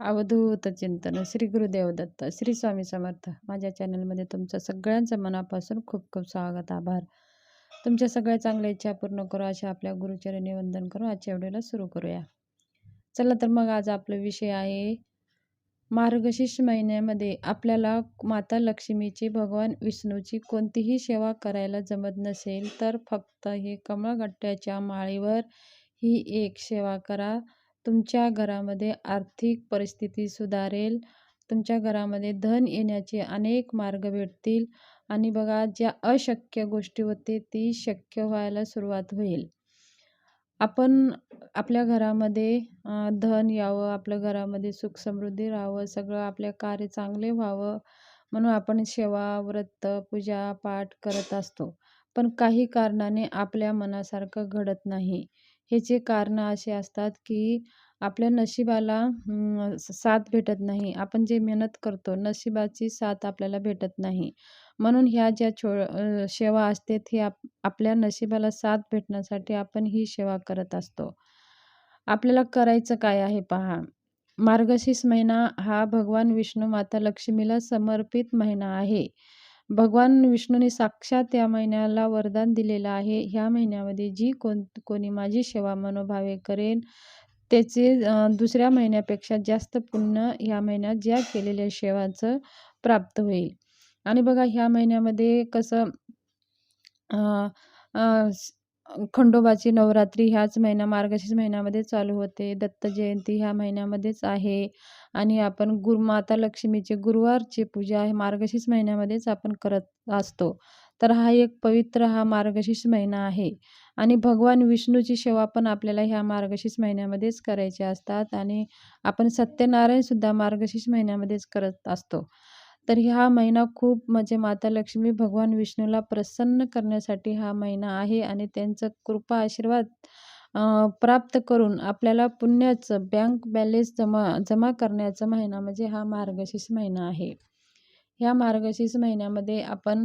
अवधूत चिंतन श्री गुरुदेव दत्त श्री स्वामी समर्थ. माझ्या चॅनलमध्ये तुमचं सगळ्यांचं मनापासून खूप खूप स्वागत आभार. तुमच्या सगळ्या चांगल्या इच्छा पूर्ण करू अशा आपल्या गुरुचरणी वंदन करू. आजच्या व्हिडिओला सुरू करूया. चला तर मग आज आपला विषय आहे मार्गशीर्ष महिन्यामध्ये आपल्याला माता लक्ष्मीची भगवान विष्णूची कोणतीही सेवा करायला जमत नसेल तर फक्त हे कमळगट्ट्याच्या माळीवर ही एक सेवा करा. तुमच्या घरामध्ये आर्थिक परिस्थिती सुधारेल. तुमच्या घरामध्ये धन येण्याचे अनेक मार्ग भेटतील. आणि बघा ज्या अशक्य गोष्टी होते ती शक्य व्हायला सुरुवात होईल. आपण आपल्या घरामध्ये धन यावं आपल्या घरामध्ये सुख समृद्धी राहावं सगळं आपल्या कार्य चांगले व्हावं म्हणून आपण सेवा व्रत पूजा पाठ करत असतो. पण काही कारणाने आपल्या मनासारखं घडत नाही. ह्याचे कारणं असे असतात की आपल्या नशिबाला साथ भेटत नाही. आपण जे मेहनत करतो नशिबाची साथ आपल्याला भेटत नाही. म्हणून ह्या ज्या छो सेवा असते ती आप आपल्या नशिबाला साथ भेटण्यासाठी आपण ही सेवा करत असतो. आपल्याला करायचं काय आहे पहा. मार्गशीर्ष महिना हा भगवान विष्णू माता लक्ष्मीला समर्पित महिना आहे. भगवान विष्णूने साक्षात या महिन्याला वरदान दिलेलं आहे. ह्या महिन्यामध्ये जी कोण कोणी माझी सेवा मनोभावे करेन त्याचे दुसऱ्या महिन्यापेक्षा जास्त पुण्य ह्या महिन्यात ज्या केलेल्या सेवाचं प्राप्त होईल. आणि बघा ह्या महिन्यामध्ये कसं खंडोबाची नवरात्री ह्याच महिना मार्गशीर्ष महिन्यामध्ये चालू होते. दत्त जयंती ह्या महिन्यामध्येच आहे. आणि आपण गुरु माता लक्ष्मीचे गुरुवारची पूजा हे मार्गशीर्ष महिन्यामध्येच आपण करत असतो. तर हा एक पवित्र हा मार्गशीर्ष महिना आहे. आणि भगवान विष्णूची सेवा पण आपल्याला ह्या मार्गशीर्ष महिन्यामध्येच करायची असतात. आणि आपण सत्यनारायणसुद्धा मार्गशीर्ष महिन्यामध्येच करत असतो. तर हा महिना खूप म्हणजे माता लक्ष्मी भगवान विष्णूला प्रसन्न करण्यासाठी हा महिना आहे आणि त्यांचं कृपा आशीर्वाद प्राप्त करून आपल्याला पुण्याचं बँक बॅलेन्स जमा जमा करण्याचा महिना म्हणजे हा मार्गशीर्ष महिना आहे. ह्या मार्गशीर्ष महिन्यामध्ये आपण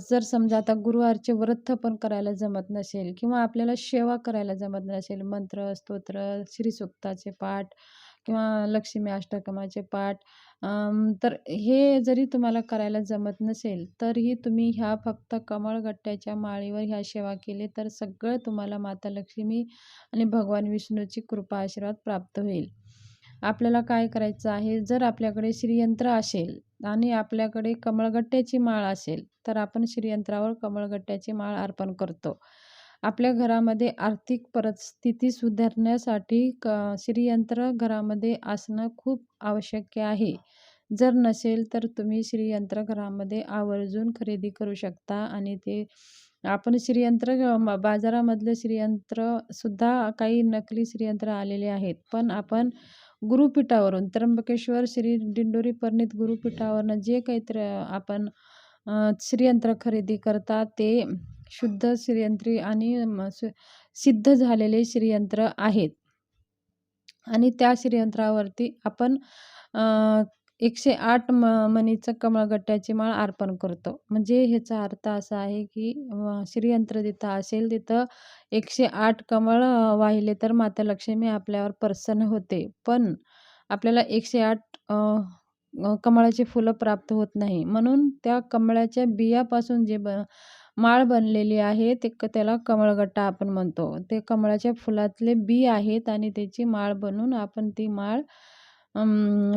जर समजा आता गुरुवारचे व्रत पण करायला जमत नसेल किंवा आपल्याला सेवा करायला जमत नसेल मंत्र स्तोत्र श्रीसुक्ताचे पाठ किंवा लक्ष्मी अष्टकमाचे पाठ तर हे जरी तुम्हाला करायला जमत नसेल तरीही तुम्ही ह्या फक्त कमळगट्ट्याच्या माळीवर ह्या सेवा केली तर सगळं तुम्हाला माता लक्ष्मी आणि भगवान विष्णूची कृपा आशीर्वाद प्राप्त होईल. आपल्याला काय करायचं आहे? जर आपल्याकडे श्रीयंत्र असेल आणि आपल्याकडे कमळगट्ट्याची माळ असेल तर आपण श्रीयंत्रावर कमळगट्ट्याची माळ अर्पण करतो. आपल्या घरामध्ये आर्थिक परिस्थिती सुधारण्यासाठी क श्रीयंत्र घरामध्ये असणं खूप आवश्यक आहे. जर नसेल तर तुम्ही श्रीयंत्र घरामध्ये आवर्जून खरेदी करू शकता आणि ते आपण श्रीयंत्र बाजारामधले श्रीयंत्रसुद्धा काही नकली श्रीयंत्र आलेले आहेत. पण आपण गुरुपीठावरून त्र्यंबकेश्वर श्री दिंडोरी पर्णित गुरुपीठावरनं जे काही आपण श्रीयंत्र खरेदी करता ते शुद्ध श्रीयंत्री आणि सिद्ध झालेले श्रीयंत्र आहेत. आणि त्या श्रीयंत्रावरती आपण एकशे आठ म मणीचं कमळगट्ट्याची माळ अर्पण करतो. म्हणजे ह्याचा अर्थ असा आहे की श्रीयंत्र तिथं असेल तिथं एकशे आठ कमळ वाहिले तर माता लक्ष्मी आपल्यावर प्रसन्न होते. पण आपल्याला एकशे आठ कमळाची फुलं प्राप्त होत नाही. म्हणून त्या कमळाच्या बियापासून जे ब माळ बनलेली आहे ते क त्याला कमळगट्टा आपण म्हणतो. ते कमळाच्या फुलातले बी आहेत आणि त्याची माळ बनवून आपण ती माळ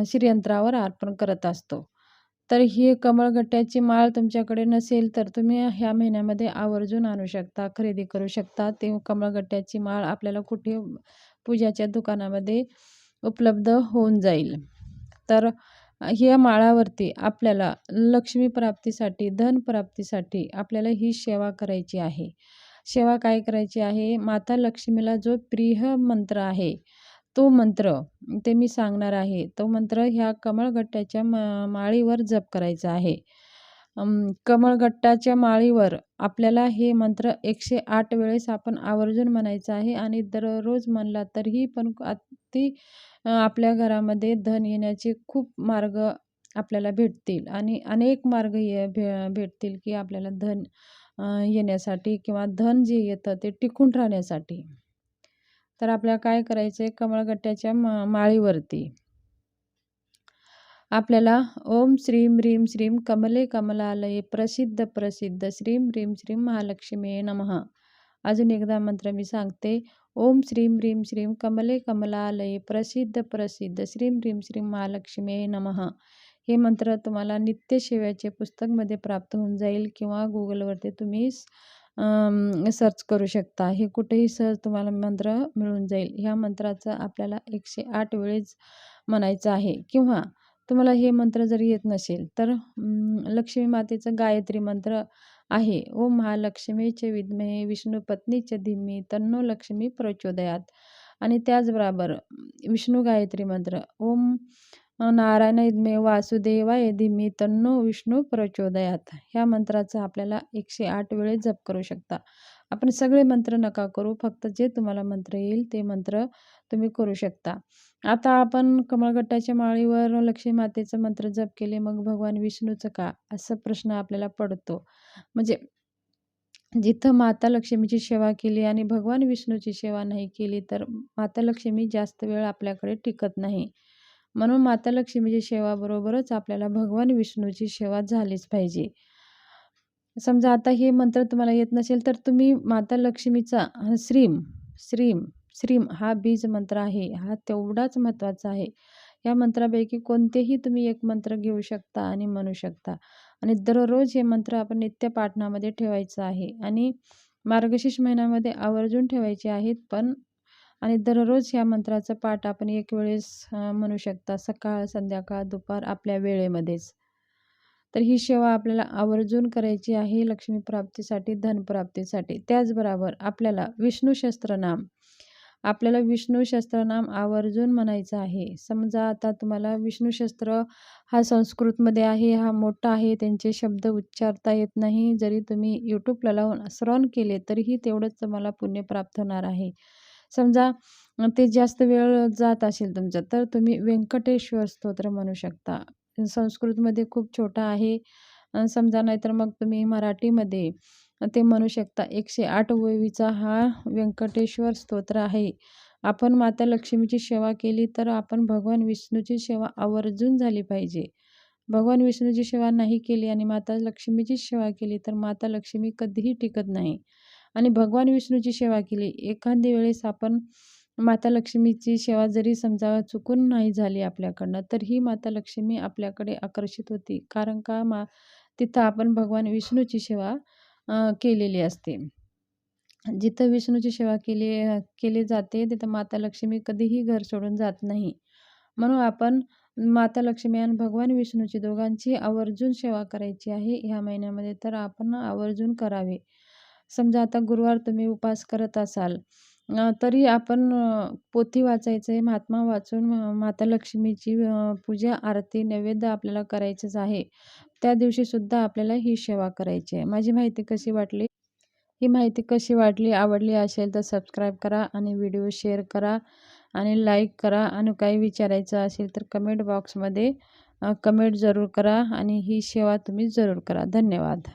श्रीयंत्रावर अर्पण करत असतो. तर ही कमळगट्ट्याची माळ तुमच्याकडे नसेल तर तुम्ही ह्या महिन्यामध्ये आवर्जून आणू शकता खरेदी करू शकता. ते कमळगट्ट्याची माळ आपल्याला कुठे पूजाच्या दुकानामध्ये उपलब्ध होऊन जाईल. तर ह्या माळावरती आपल्याला लक्ष्मी प्राप्तीसाठी धन प्राप्तीसाठी आपल्याला ही सेवा करायची आहे. सेवा काय करायची आहे? माता लक्ष्मीला जो प्रिय मंत्र आहे तो मंत्र ते मी सांगणार आहे तो मंत्र ह्या कमळगट्ट्याच्या मा माळीवर जप करायचा आहे. कमळगट्टाच्या माळीवर आपल्याला हे मंत्र एकशे आठ वेळेस आपण आवर्जून म्हणायचं आहे आणि दररोज म्हणला तरीही पण अति आपल्या घरामध्ये धन येण्याचे खूप मार्ग आपल्याला भेटतील आणि अनेक मार्ग ये भे भेटतील की आपल्याला धन येण्यासाठी किंवा धन जे येतं ते टिकून राहण्यासाठी. तर आपल्याला काय करायचं आहे कमळगट्ट्याच्या मा माळीवरती. आपल्याला ओम श्रीम ह्रीम श्रीम कमले कमलालये प्रसिद्ध प्रसिद्ध श्रीम ह्रीम श्रीम महालक्ष्मी नमः. अजून एकदा मंत्र मी सांगते. ओम श्रीं ह्रीं श्रीम कमले कमलालये प्रसिद्ध प्रसिद्ध. श्रीम ह्रीं श्रीं महालक्ष्मी नमः. हे मंत्र तुम्हाला नित्यसेवेचे पुस्तकमध्ये प्राप्त होऊन जाईल किंवा गुगलवरती तुम्ही सर्च करू शकता. हे कुठेही सहज तुम्हाला मंत्र मिळून जाईल. ह्या मंत्राचं आपल्याला एकशे आठ वेळेस म्हणायचं आहे. किंवा तुम्हाला हे मंत्र जर येत नसेल तर लक्ष्मी मातेचं गायत्री मंत्र आहे. ओम महालक्ष्मीचे विद्महे विष्णू पत्नीचे धिम्मी तन्नो लक्ष्मी प्रचोदयात. आणि त्याचबरोबर विष्णू गायत्री मंत्र ओम नारायण इद्मे वासुदेवाय धीमी तन्नो विष्णू प्रचोदयात. ह्या मंत्राचा आपल्याला एकशे आठ वेळेस जप करू शकता. आपण सगळे मंत्र नका करू फक्त जे तुम्हाला मंत्र येईल ते मंत्र तुम्ही करू शकता. आता आपण कमळगट्टाच्या माळीवर लक्ष्मी मातेचं मंत्र जप केले मग भगवान विष्णूचं का? असा प्रश्न आपल्याला पडतो. म्हणजे जिथं माता लक्ष्मीची सेवा केली आणि भगवान विष्णूची सेवा नाही केली तर माता लक्ष्मी जास्त वेळ आपल्याकडे टिकत नाही. म्हणून माता लक्ष्मीची सेवाबरोबरच आपल्याला भगवान विष्णूची सेवा झालीच पाहिजे. समजा आता हे मंत्र तुम्हाला येत नसेल तर तुम्ही माता लक्ष्मीचा श्रीम श्रीम श्रीम हा बीज मंत्र आहे हा तेवढाच महत्त्वाचा आहे. या मंत्रापैकी कोणतेही तुम्ही एक मंत्र घेऊ शकता आणि म्हणू शकता. आणि दररोज हे मंत्र आपण नित्य पाठणामध्ये ठेवायचं आहे आणि मार्गशीर्ष महिन्यामध्ये आवर्जून ठेवायचे आहेत पण आणि दररोज ह्या मंत्राचा पाठ आपण एक वेळेस म्हणू शकता सकाळ संध्याकाळ दुपार आपल्या वेळेमध्येच. तर ही सेवा आपल्याला आवर्जून करायची आहे लक्ष्मीप्राप्तीसाठी धनप्राप्तीसाठी. त्याचबरोबर आपल्याला विष्णू शस्त्रनाम आपल्याला विष्णू शस्त्रनाम आवर्जून म्हणायचं आहे. समजा आता तुम्हाला विष्णू शस्त्र हा संस्कृतमध्ये आहे हा मोठा आहे त्यांचे शब्द उच्चारता येत नाही जरी तुम्ही यूट्यूबला लावून श्रवण केले तरीही तेवढंच तुम्हाला पुण्य प्राप्त होणार आहे. समजा ते जास्त वेळ जात असेल तुमचं तर तुम्ही व्यंकटेश्वर स्तोत्र म्हणू शकता. संस्कृतमध्ये खूप छोटा आहे. समजा नाहीतर मग तुम्ही मराठीमध्ये ते म्हणू शकता एकशे आठ ओवीचा हा व्यंकटेश्वर स्तोत्र आहे. आपण माता लक्ष्मीची सेवा केली तर आपण भगवान विष्णूची सेवा आवर्जून झाली पाहिजे. भगवान विष्णूची सेवा नाही केली आणि माता लक्ष्मीची सेवा केली तर माता लक्ष्मी कधीही टिकत नाही. आणि भगवान विष्णूची सेवा केली एखादी वेळेस आपण माता लक्ष्मीची सेवा जरी समजा चुकून नाही झाली आपल्याकडनं तर ही माता लक्ष्मी आपल्याकडे आकर्षित होती. कारण का मा तिथं आपण भगवान विष्णूची सेवा केलेली असते. जिथं विष्णूची सेवा केली केली जाते तिथं माता लक्ष्मी कधीही घर सोडून जात नाही. म्हणून आपण माता लक्ष्मी आणि भगवान विष्णूची दोघांची आवर्जून सेवा करायची आहे. ह्या महिन्यामध्ये तर आपण आवर्जून करावे. समजा आता गुरुवार तुम्ही उपास करत असाल तरी आपण पोथी वाचायचं आहे महात्मा वाचून माता लक्ष्मीची पूजा आरती नैवेद्य आपल्याला करायचंच आहे. त्या दिवशीसुद्धा आपल्याला ही सेवा करायची आहे. माझी माहिती कशी वाटली? ही माहिती कशी वाटली आवडली असेल तर सबस्क्राईब करा आणि व्हिडिओ शेअर करा आणि लाईक करा. आणि काही विचारायचं असेल तर कमेंट बॉक्समध्ये कमेंट जरूर करा आणि ही सेवा तुम्ही जरूर करा. धन्यवाद.